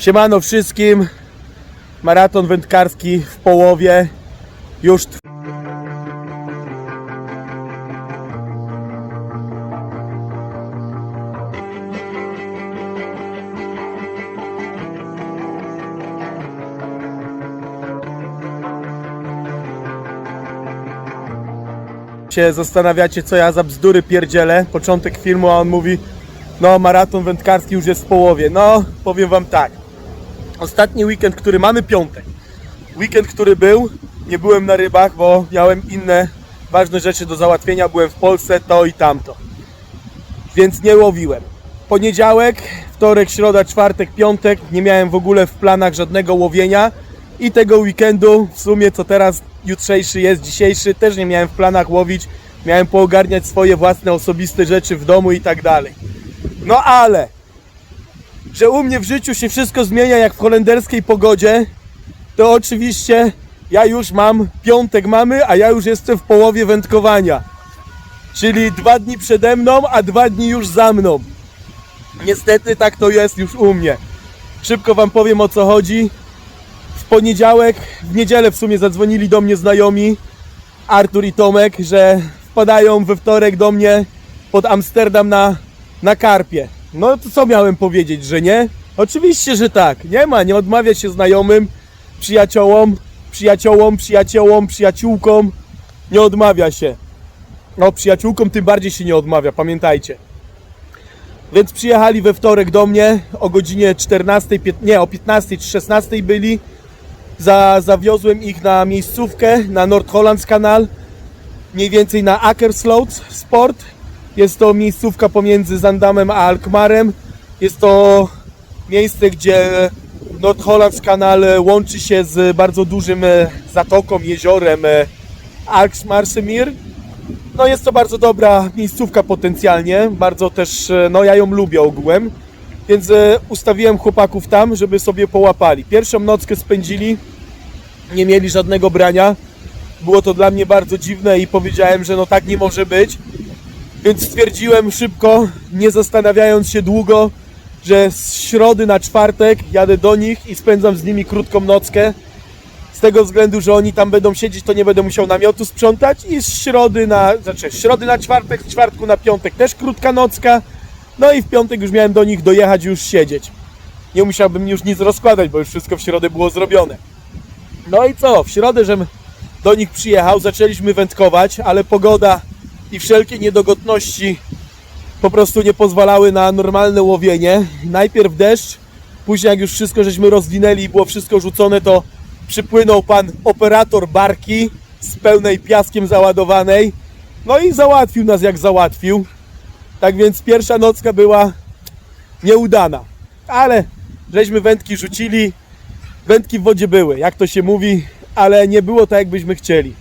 Siemano wszystkim. Maraton wędkarski w połowie. Już się zastanawiacie, co ja za bzdury pierdzielę. Początek filmu, a on mówi, no maraton wędkarski już jest w połowie. No, powiem wam tak. Ostatni weekend, który mamy piątek. Weekend, który był, nie byłem na rybach, bo miałem inne ważne rzeczy do załatwienia. Byłem w Polsce, to i tamto. Więc nie łowiłem. Poniedziałek, wtorek, środa, czwartek, piątek. Nie miałem w ogóle w planach żadnego łowienia. I tego weekendu, w sumie co teraz jutrzejszy jest, dzisiejszy, też nie miałem w planach łowić. Miałem poogarniać swoje własne osobiste rzeczy w domu i tak dalej. No ale, że u mnie w życiu się wszystko zmienia jak w holenderskiej pogodzie, to oczywiście ja już mam piątek mamy, a ja już jestem w połowie wędkowania. Czyli dwa dni przede mną, a dwa dni już za mną. Niestety tak to jest już u mnie. Szybko wam powiem o co chodzi. W poniedziałek, w niedzielę w sumie zadzwonili do mnie znajomi, Artur i Tomek, że wpadają we wtorek do mnie pod Amsterdam na, na karpie. No to co miałem powiedzieć, że nie? Oczywiście, że tak. Nie ma, nie odmawia się znajomym, przyjaciołom, przyjaciołom, przyjaciołom, przyjaciółkom. Nie odmawia się. No, przyjaciółkom tym bardziej się nie odmawia, pamiętajcie. Więc przyjechali we wtorek do mnie o godzinie 14, pię- nie, o 15 czy 16 byli. Za, zawiozłem ich na miejscówkę na Nordhollands Kanal, mniej więcej na Akersloot Sport. Jest to miejscówka pomiędzy Zandamem a Alkmarem. Jest to miejsce, gdzie Nordhollands Kanal łączy się z bardzo dużym e, zatoką, jeziorem e, Alksmarsemir. No jest to bardzo dobra miejscówka potencjalnie, bardzo też, e, no ja ją lubię ogółem, więc ustawiłem chłopaków tam, żeby sobie połapali. Pierwszą nockę spędzili, nie mieli żadnego brania, było to dla mnie bardzo dziwne i powiedziałem, że no tak nie może być, więc stwierdziłem szybko, nie zastanawiając się długo, że z środy na czwartek jadę do nich i spędzam z nimi krótką nockę, z tego względu, że oni tam będą siedzieć, to nie będę musiał namiotu sprzątać i z środy na, znaczy z środy na czwartek, z czwartku na piątek też krótka nocka, no i w piątek już miałem do nich dojechać już siedzieć. Nie musiałbym już nic rozkładać, bo już wszystko w środę było zrobione. No i co, w środę, żem do nich przyjechał, zaczęliśmy wędkować, ale pogoda i wszelkie niedogodności po prostu nie pozwalały na normalne łowienie. Najpierw deszcz, później jak już wszystko żeśmy rozwinęli i było wszystko rzucone, to przypłynął pan operator barki z pełnej piaskiem załadowanej. No i załatwił nas jak załatwił. Tak więc pierwsza nocka była nieudana. Ale żeśmy wędki rzucili. Wędki w wodzie były, jak to się mówi, ale nie było tak jakbyśmy chcieli.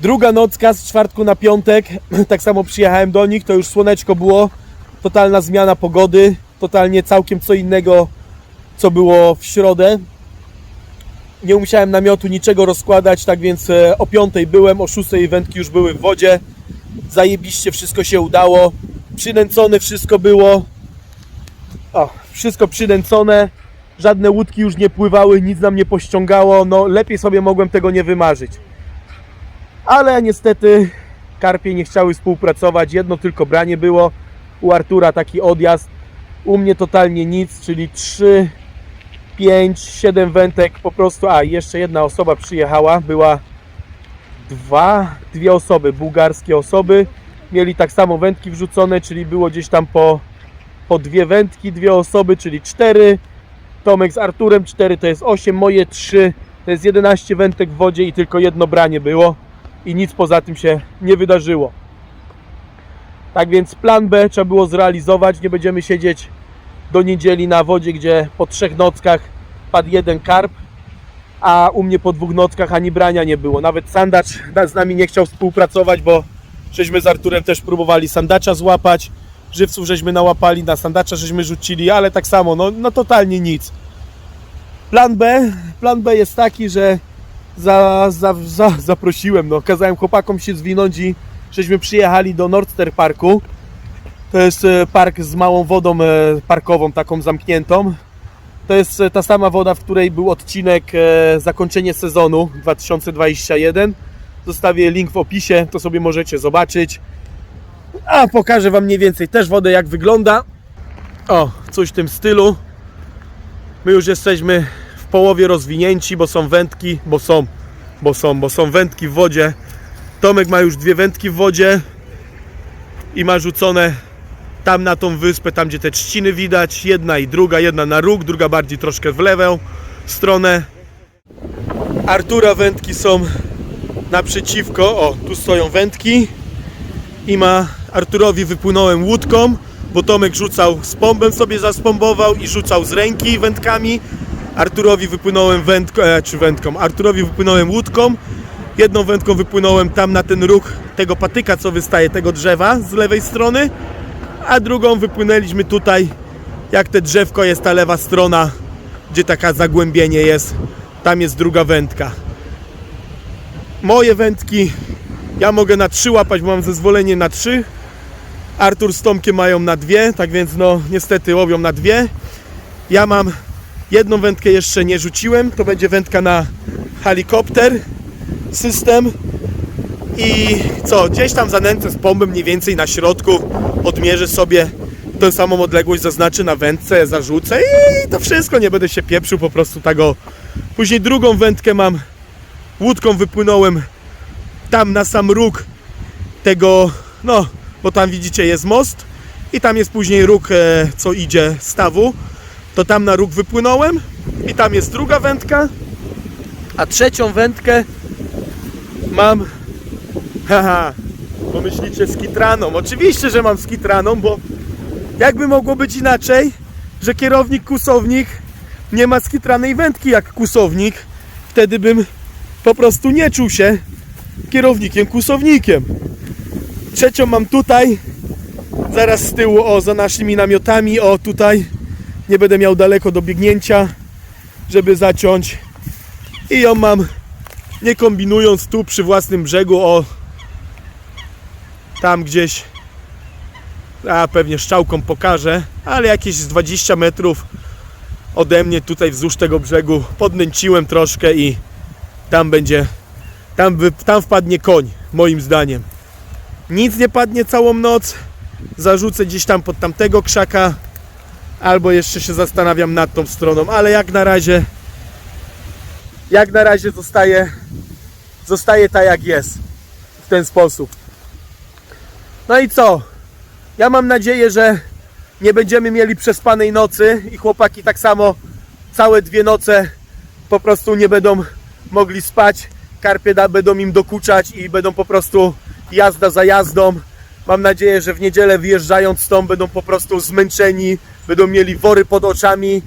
Druga nocka z czwartku na piątek, tak samo przyjechałem do nich, to już słoneczko było, totalna zmiana pogody, totalnie całkiem co innego, co było w środę. Nie musiałem namiotu niczego rozkładać, tak więc e, o 5 byłem, o 6 wędki już były w wodzie. Zajebiście wszystko się udało. Przynęcone wszystko było. O, wszystko przynęcone. Żadne łódki już nie pływały, nic nam nie pościągało. No, lepiej sobie mogłem tego nie wymarzyć. Ale niestety karpie nie chciały współpracować. Jedno tylko branie było. U Artura taki odjazd. U mnie totalnie nic, czyli 3, 5, 7 wędek po prostu. A, jeszcze jedna osoba przyjechała. Była dwa, dwie osoby, bułgarskie osoby. Mieli tak samo wędki wrzucone, czyli było gdzieś tam po, po dwie wędki, dwie osoby, czyli cztery. Tomek z Arturem 4 to jest 8, moje 3 to jest 11 wędek w wodzie i tylko jedno branie było i nic poza tym się nie wydarzyło. Tak więc plan B trzeba było zrealizować, nie będziemy siedzieć do niedzieli na wodzie, gdzie po trzech nockach padł jeden karp, a u mnie po dwóch nockach ani brania nie było. Nawet sandacz z nami nie chciał współpracować, bo żeśmy z Arturem też próbowali sandacza złapać, żywców żeśmy nałapali, na sandacza żeśmy rzucili, ale tak samo, no, no totalnie nic. Plan B, plan B jest taki, że za, za, za, zaprosiłem, no, kazałem chłopakom się zwinąć i żeśmy przyjechali do Nordster Parku. To jest e, park z małą wodą e, parkową, taką zamkniętą. To jest e, ta sama woda, w której był odcinek zakończenie sezonu 2021. Zostawię link w opisie, to sobie możecie zobaczyć. A pokażę Wam mniej więcej też wodę, jak wygląda. O, coś w tym stylu. My już jesteśmy połowie rozwinięci, bo są wędki, bo są, bo są, bo są wędki w wodzie. Tomek ma już dwie wędki w wodzie i ma rzucone tam na tą wyspę, tam gdzie te trzciny widać. Jedna i druga, jedna na róg, druga bardziej troszkę w lewą stronę. Artura wędki są naprzeciwko. O, tu stoją wędki i ma Arturowi wypłynąłem łódką, bo Tomek rzucał z pompem sobie zaspombował i rzucał z ręki wędkami. Arturowi wypłynąłem wędką, e, czy wędką, Arturowi wypłynąłem łódką. Jedną wędką wypłynąłem tam na ten róg tego patyka, co wystaje, tego drzewa z lewej strony, a drugą wypłynęliśmy tutaj, jak te drzewko jest ta lewa strona, gdzie taka zagłębienie jest, tam jest druga wędka. Moje wędki ja mogę na trzy łapać, bo mam zezwolenie na trzy. Artur z Tomkiem mają na dwie, tak więc no niestety łowią na dwie. Ja mam jedną wędkę jeszcze nie rzuciłem, to będzie wędka na helikopter system. I co, gdzieś tam zanęcę z pompem mniej więcej na środku, odmierzę sobie tę samą odległość, zaznaczę na wędce, zarzucę i to wszystko, nie będę się pieprzył, po prostu tak o. Później drugą wędkę mam, łódką wypłynąłem tam na sam róg tego, no, bo tam widzicie jest most i tam jest później róg, e, co idzie stawu, to tam na róg wypłynąłem i tam jest druga wędka, a trzecią wędkę mam, haha, pomyślicie z kitraną, oczywiście, że mam z kitraną, bo jakby mogło być inaczej, że kierownik, kusownik nie ma skitranej wędki jak kusownik, wtedy bym po prostu nie czuł się kierownikiem, kusownikiem. Trzecią mam tutaj, zaraz z tyłu, o, za naszymi namiotami, o, tutaj. Nie będę miał daleko do biegnięcia, żeby zaciąć. I ją mam, nie kombinując, tu przy własnym brzegu, o, tam gdzieś, a pewnie szczałką pokażę, ale jakieś z 20 metrów ode mnie tutaj wzdłuż tego brzegu podnęciłem troszkę i tam będzie tam, tam wpadnie koń, moim zdaniem. Nic nie padnie całą noc. Zarzucę gdzieś tam pod tamtego krzaka. Albo jeszcze się zastanawiam nad tą stroną, ale jak na razie jak na razie zostaje zostaje tak jak jest. W ten sposób. No i co? Ja mam nadzieję, że nie będziemy mieli przespanej nocy i chłopaki tak samo całe dwie noce po prostu nie będą mogli spać karpie da, będą im dokuczać i będą po prostu jazda za jazdą. Mam nadzieję, że w niedzielę wyjeżdżając stąd będą po prostu zmęczeni, będą mieli wory pod oczami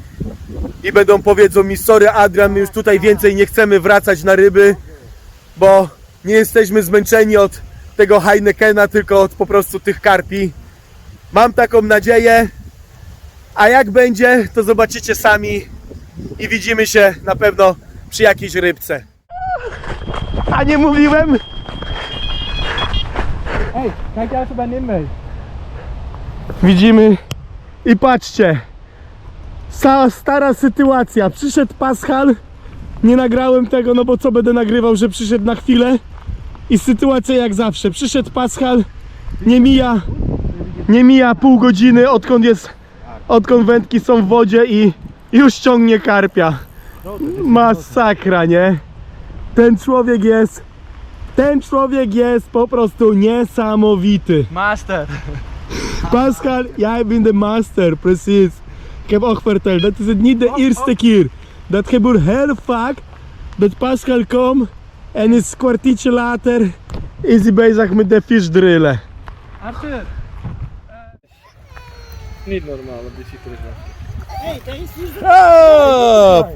i będą powiedzą mi, sorry Adrian, my już tutaj więcej nie chcemy wracać na ryby, bo nie jesteśmy zmęczeni od tego Heinekena, tylko od po prostu tych karpi. Mam taką nadzieję, a jak będzie, to zobaczycie sami i widzimy się na pewno przy jakiejś rybce. A nie mówiłem? Ej, kan ik jou even bij Nim mee? Widzimy i patrzcie. Stara sytuacja. Przyszedł Paschal. Nie nagrałem tego, no bo co będę nagrywał, że przyszedł na chwilę. I sytuacja jak zawsze. Przyszedł Paschal. Nie mija, nie mija pół godziny odkąd jest, odkąd wędki są w wodzie i już ciągnie karpia. Masakra, nie? Ten człowiek jest, ten człowiek jest po prostu niesamowity. Master. Pascal, jij bent de master, precies. Ik heb ook verteld, dat is het niet de eerste keer. Dat gebeurt heel vaak. Dat Pascal komt en is een kwartiertje later is hij bezig met de vis drillen. Arthur. Niet normaal op dit terug. Oh,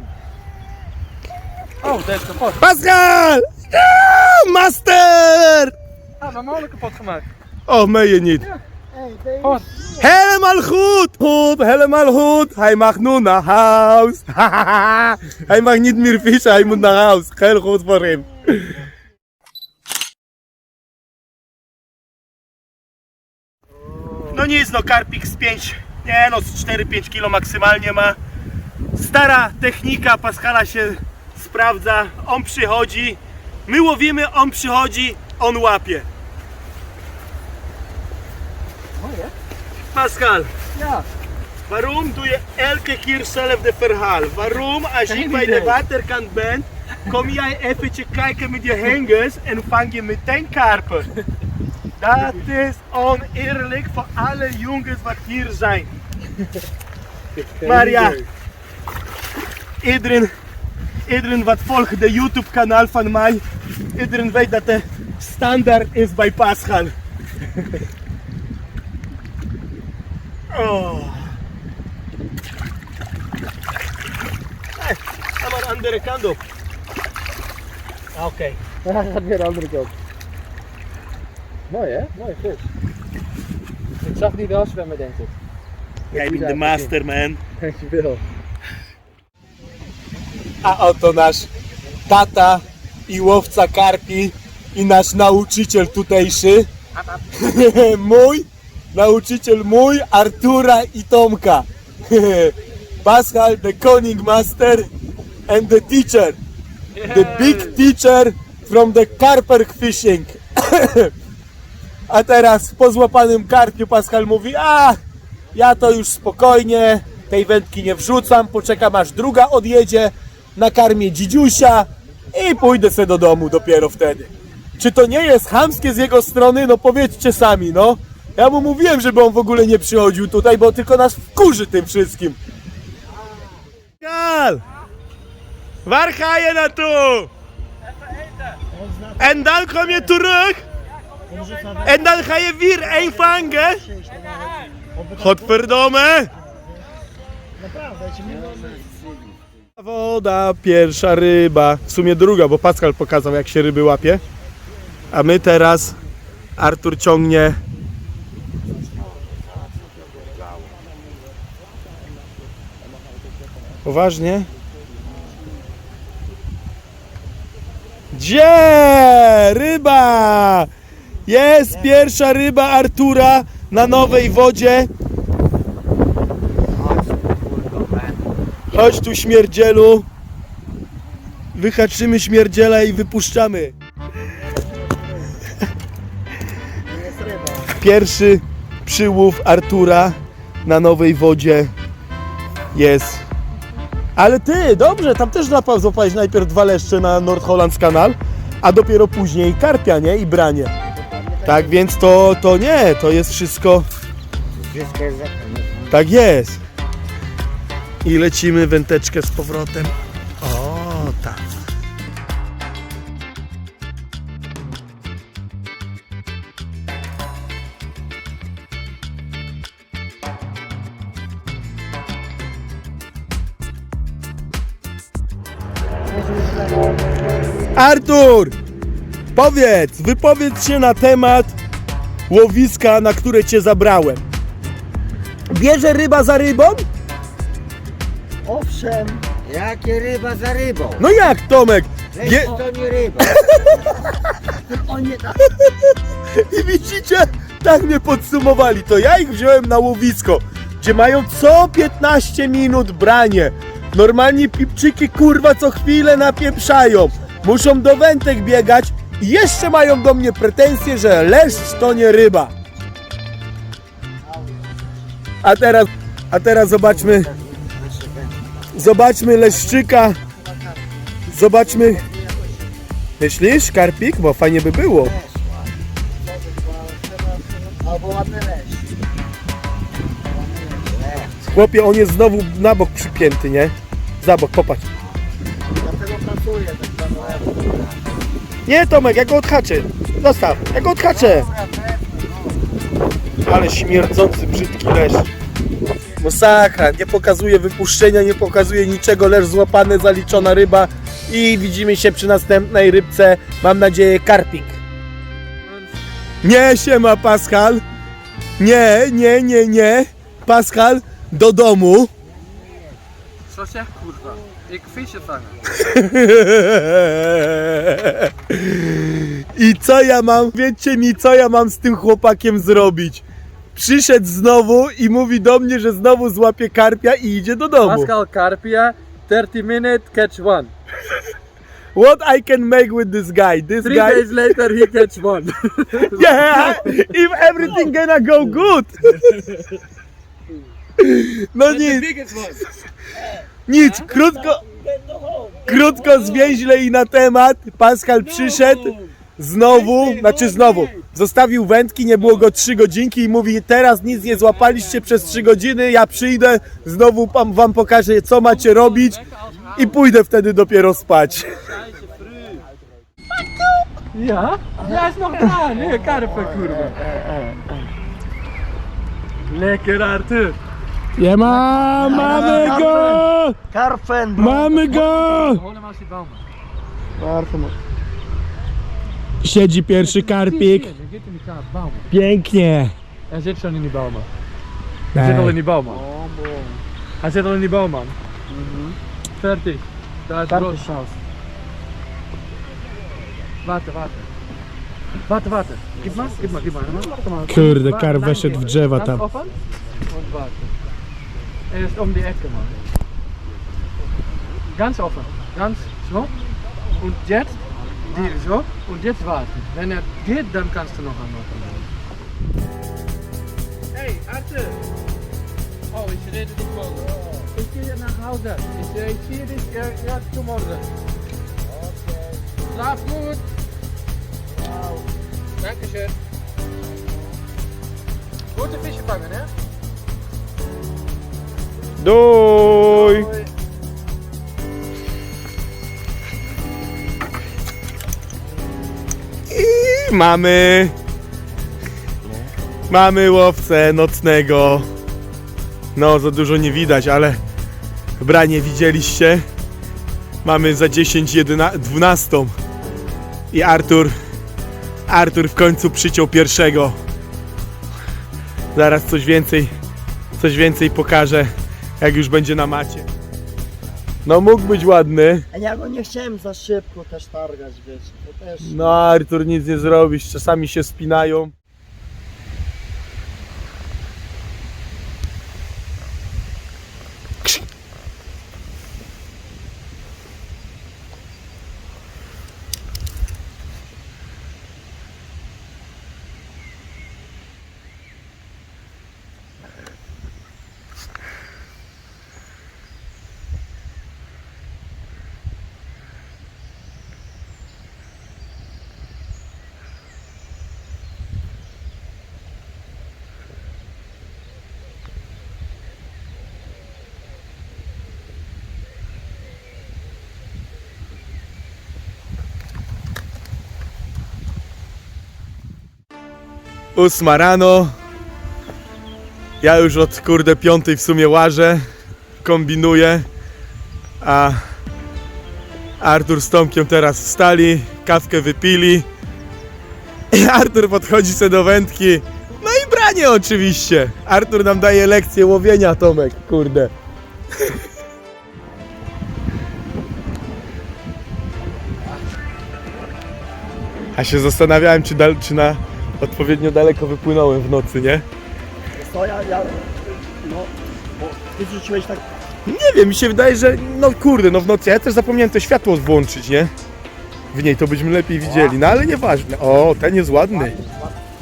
Oh, dat is kapot. Pascal! Ah, master! Ah, molen kapot gemaakt. Oh, meen je niet? Helemaal goed! Goed, helemaal goed. Hij mag nu naar huis. hij mag niet meer vissen, hij moet naar huis. Heel goed voor hem. No nic, no karpik z 5, nie no z 4-5 kilo maksymalnie ma. Stara technika Pascala się sprawdza. On przychodzi, my łowimy, on przychodzi, on łapie. Pascal, Ja. waarom doe je elke keer zelf de verhaal? Waarom als ik bij de waterkant ben, kom jij eventjes kijken met je hengers en vang je meteen karpen? Dat is oneerlijk voor alle jongens wat hier zijn. Maar ja, iedereen, iedereen wat volgt de YouTube kanaal van mij, iedereen weet dat de standaard is bij Pascal. Ja, gaat weer de andere kant. Mooi hè? Mooi vis. Ik zag die wel zwemmen denk ik. Jij bent de master, man. Dankjewel. A oto nasz tata i łowca karpi i nasz nauczyciel tutejszy. mój, nauczyciel mój, Artura i Tomka. Pascal, the conning master and the teacher. The big teacher from the carper fishing. A teraz po złapanym karpiu Pascal mówi, a ja to już spokojnie, tej wędki nie wrzucam, poczekam aż druga odjedzie, nakarmię dzidziusia i pójdę sobie do domu dopiero wtedy. Czy to nie jest chamskie z jego strony? No powiedzcie sami, no. Ja mu mówiłem, żeby on w ogóle nie przychodził tutaj, bo tylko nas wkurzy tym wszystkim. Kal! Waar ga je naartoe? En dan kom je terug? En dan ga je weer één vangen? Godverdomme! Woda, pierwsza ryba, w sumie druga, bo Pascal pokazał jak się ryby łapie. A my teraz, Artur ciągnie Poważnie? Gdzie? Ryba! Jest pierwsza ryba Artura na nowej wodzie. Chodź tu śmierdzielu. Wyhaczymy śmierdziela i wypuszczamy. Pierwszy przyłów Artura na nowej wodzie jest. Ale ty, dobrze, tam też złapał, złapałeś najpierw dwa leszcze na Nordhollands Kanal, a dopiero później karpia, nie? I branie. Tak więc to, to nie, to jest wszystko. Tak jest. I lecimy węteczkę z powrotem. Artur! Powiedz, wypowiedz się na temat łowiska, na które cię zabrałem. Bierze ryba za rybą? Owszem, jakie ryba za rybą. No jak Tomek? Leś Bie- to nie ryba. Nie tak. I widzicie, tak mnie podsumowali. To ja ich wziąłem na łowisko, gdzie mają co 15 minut branie. Normalnie pipczyki kurwa co chwilę napieprzają. Muszą do wętek biegać i jeszcze mają do mnie pretensje, że leszcz to nie ryba. A teraz, a teraz zobaczmy, zobaczmy leszczyka. Zobaczmy. Myślisz, karpik? Bo fajnie by było. Albo ładny leś. Chłopie, on jest znowu na bok przypięty, nie? Za bok, popatrz. Dlatego pracuję tak. Nie, Tomek, ja go odhaczę. Zostaw, ja go odhaczę. Ale śmierdzący, brzydki leszcz. Masakra, nie pokazuje wypuszczenia, nie pokazuje niczego, leż złapany, zaliczona ryba i widzimy się przy następnej rybce, mam nadzieję karpik. Nie, siema Pascal. Nie, nie, nie, nie. Pascal, do domu. Zo zeg kurwa. Ik visje vangen. I co ja mam, wiecie mi, co ja mam z tym chłopakiem zrobić? przyszedł znowu i mówi do mnie, że znowu złapie karpia i idzie do domu. Pascal Carpia, 30 minutes, catch one. What I can make with this guy? This Three guy, days later, he catch one. yeah, if everything gonna go good. No nic, biggest one. Nic, krótko, krótko zwięźle i na temat. Pascal przyszedł znowu, znaczy znowu, zostawił wędki, nie było go 3 godzinki i mówi teraz nic nie złapaliście przez 3 godziny, ja przyjdę, znowu wam, pokażę co macie robić i pójdę wtedy dopiero spać. Ja? Ja is nog da, nee, kurwa. Lekker, Arthur. Nie ma, mamy go! Karfen! Mamy go! Karfen. Siedzi pierwszy karpik. Pięknie. Hij zit schon in die bomen. Hij zit al in die boom, man. Hij zit al in die boom, man. Fertig. Daar is brood. Water, water. Water, water. Gib maar, gib maar, gib maar. Kurde, kar weszedł w drzewa tam. offen und warte. Er ist um die Ecke, Mann. Ganz offen. Ganz so. Und jetzt, die so. Und jetzt warten. Wenn er geht, dann kannst du noch kommen. Hey, Arthur. Oh, ich rede nicht morgen. Ich gehe nach Hause. Ich, ich sehe dich erst zu morgen. Schlaf gut. Dankeschön. Gute Fische fangen, ja? Doj! I mamy... Mamy łowcę nocnego. No, za dużo nie widać, ale branie widzieliście. Mamy za 10, 11, 12. I Artur... Artur w końcu przyciął pierwszego. Zaraz coś więcej coś więcej pokażę, jak już będzie na macie. No mógł być ładny. A ja go nie chciałem za szybko też targać, wiecie, to też... No Artur nic nie zrobisz, czasami się spinają. Ósma rano. Ja już od kurde piątej w sumie łażę, kombinuję, a Artur z Tomkiem teraz wstali, kawkę wypili. I Artur podchodzi sobie do wędki. No i branie oczywiście. Artur nam daje lekcję łowienia, Tomek, kurde. A się zastanawiałem, czy, dal, czy na odpowiednio daleko wypłynąłem w nocy, nie? To ja, ja... No, bo ty wrzuciłeś tak... Nie wiem, mi się wydaje, że no kurde, no w nocy ja też zapomniałem to światło włączyć, nie? W niej to byśmy lepiej widzieli, no ale nieważne. O, ten jest ładny.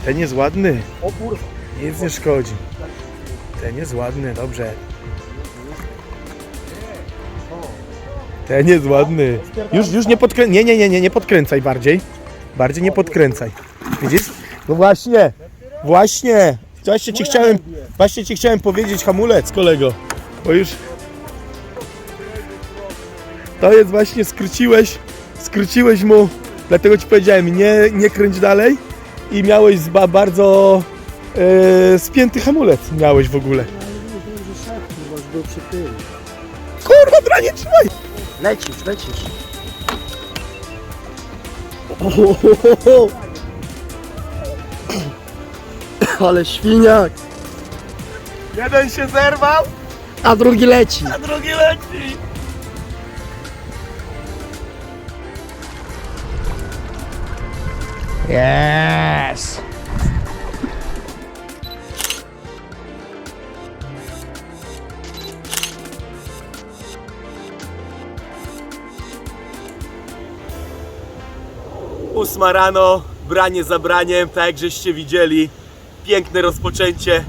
Ten jest ładny. O kurwa. Nic nie szkodzi. Ten jest ładny, dobrze. Ten jest ładny. Już, już nie podkręcaj. Nie, nie, nie, nie, nie podkręcaj bardziej. Bardziej nie podkręcaj. Widzisz? No właśnie. Właśnie. Właśnie ci chciałem, właśnie ci chciałem powiedzieć hamulec, kolego. Bo już to jest właśnie skróciłeś, skróciłeś mu, dlatego ci powiedziałem, nie, nie kręć dalej i miałeś zba bardzo e, spięty hamulec miałeś w ogóle. Kurwa, branie, trzymaj! Lecisz, lecisz. Ale świniak! Jeden się zerwał, A drugi leci. a drugi leci. Yes! Ósma rano, branie za braniem, tak jak żeście widzieli. Piękne rozpoczęcie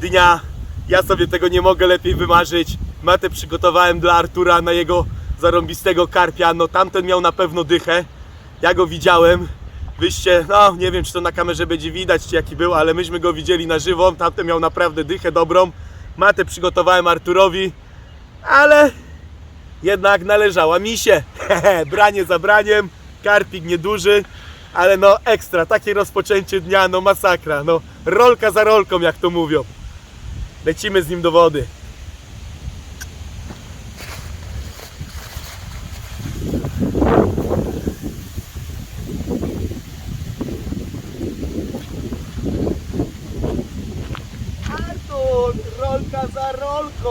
dnia. Ja sobie tego nie mogę lepiej wymarzyć. Matę przygotowałem dla Artura na jego zarąbistego karpia. No tamten miał na pewno dychę. Ja go widziałem. Wyście, no nie wiem czy to na kamerze będzie widać, czy jaki był, ale myśmy go widzieli na żywo. Tamten miał naprawdę dychę dobrą. Matę przygotowałem Arturowi, ale jednak należała mi się. Branie za braniem, karpik nieduży, ale no ekstra, takie rozpoczęcie dnia, no masakra, no rolka za rolką jak to mówią. Lecimy z nim do wody. Artur, rolka za rolką.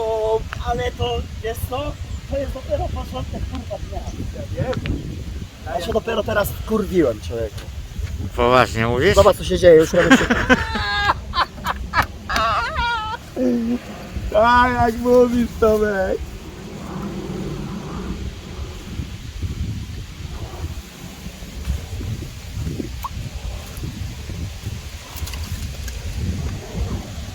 Ale to, wiesz co? To jest dopiero początek kurwa dnia. Ja się dopiero teraz wkurwiłem, człowieku. Poważnie mówisz? Zobacz co się dzieje, już robię się... A jak mówisz Tomek.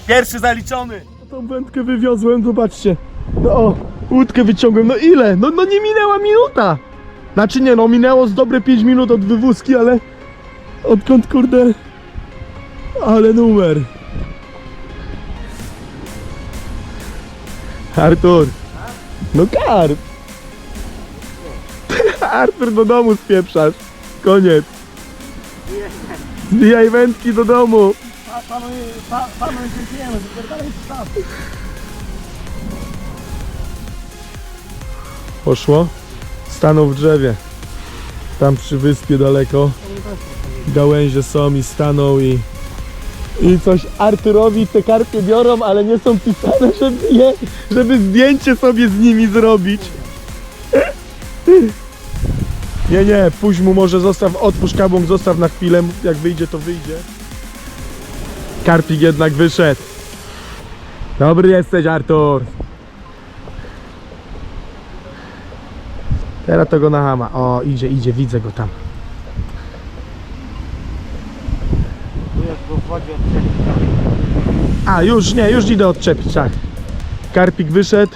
Pierwszy zaliczony. Tą wędkę wywiozłem, zobaczcie. No o, łódkę wyciągłem. No ile? No, no nie minęła minuta. Znaczy nie, no minęło z dobre 5 minut od wywózki, ale odkąd kurde... Ale numer. Artur. No karp. Artur do domu spieprzasz. Koniec. Zbijaj wędki do domu. Staw. Poszło. Stanął w drzewie. Tam przy wyspie daleko. Gałęzie są i stanął i... I coś Arturowi te karpie biorą, ale nie są pisane, żeby, je, żeby zdjęcie sobie z nimi zrobić. Nie, nie, puść mu może zostaw, odpuść kabłąk, zostaw na chwilę, jak wyjdzie to wyjdzie. Karpik jednak wyszedł. Dobry jesteś Artur. Teraz to go na hama. O, idzie, idzie, widzę go tam. A, już nie, już idę odczepić, tak. Karpik wyszedł.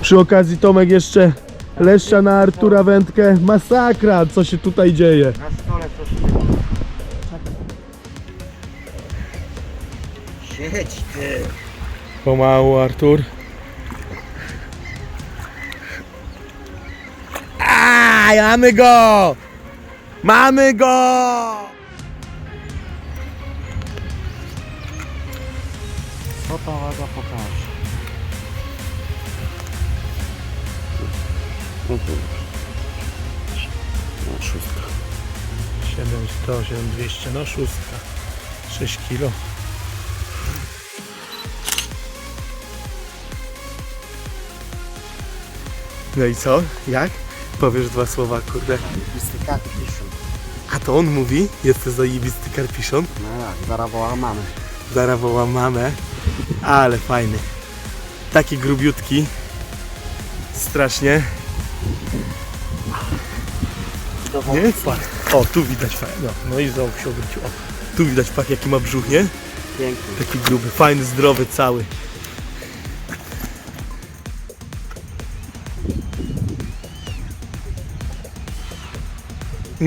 Przy okazji Tomek jeszcze leszcza na Artura wędkę. Masakra, co się tutaj dzieje. Na stole coś Siedź ty. Pomału, Artur. A, mamy go! Mamy go! Co ta waga pokaże? No szóstka. 7, 108, 200, no szóstka. 6 kilo. No i co? Jak? Powiesz dwa słowa, kurde. Listy karty piszą. A to on mówi? Jest to zajebisty karpiszon. No tak, zaraz woła mamy. Zara woła mamę. Ale fajny. Taki grubiutki. Strasznie. Nie? Pach. O, tu widać fajnie. No, no i znowu się obrócił. O, tu widać pach jaki ma brzuch, nie? Piękny. Taki gruby, fajny, zdrowy, cały.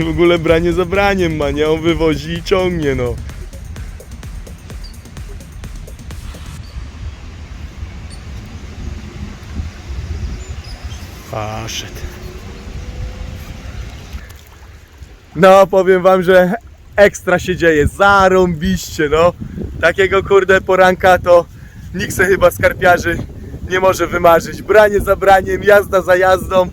W ogóle branie za braniem ma, nie? On wywozi i ciągnie, no. Faszet. No, powiem wam, że ekstra się dzieje, zarąbiście, no. Takiego kurde poranka to nikt se chyba skarpiarzy nie może wymarzyć. Branie za braniem, jazda za jazdą.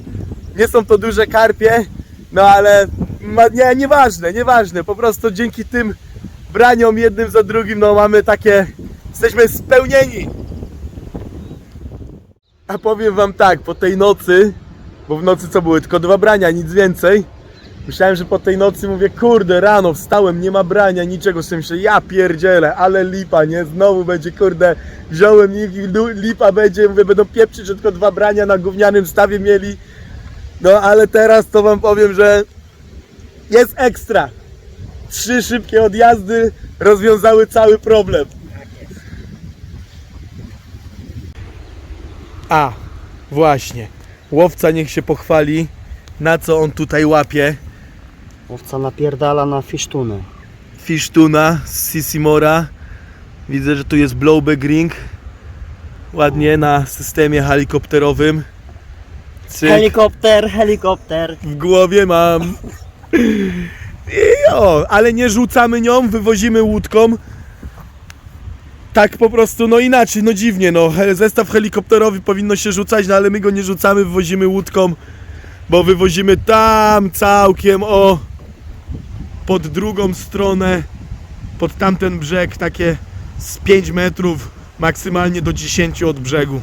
Nie są to duże karpie, no ale ma, nie, nieważne, nieważne. Po prostu dzięki tym braniom jednym za drugim, no mamy takie, jesteśmy spełnieni. A powiem wam tak, po tej nocy, bo w nocy co były, tylko dwa brania, nic więcej. Myślałem, że po tej nocy mówię, kurde, rano wstałem, nie ma brania, niczego, sobie myślę, ja pierdzielę, ale lipa, nie? Znowu będzie, kurde, wziąłem i lipa będzie, mówię, będą pieprzyć, że tylko dwa brania na gównianym stawie mieli. No, ale teraz to wam powiem, że Jest ekstra. Trzy szybkie odjazdy rozwiązały cały problem. A, właśnie. Łowca niech się pochwali, na co on tutaj łapie. Łowca napierdala na fisztunę. Fishtuna z Sissimora. Widzę, że tu jest blowback ring. Ładnie na systemie helikopterowym. Cyk. Helikopter, helikopter. w głowie mam. I o, ale nie rzucamy nią, wywozimy łódką. Tak po prostu, no inaczej, no dziwnie, no. Zestaw helikopterowy powinno się rzucać, no ale my go nie rzucamy, wywozimy łódką, bo wywozimy tam całkiem, o, pod drugą stronę, pod tamten brzeg, takie z 5 metrów, maksymalnie do 10 od brzegu.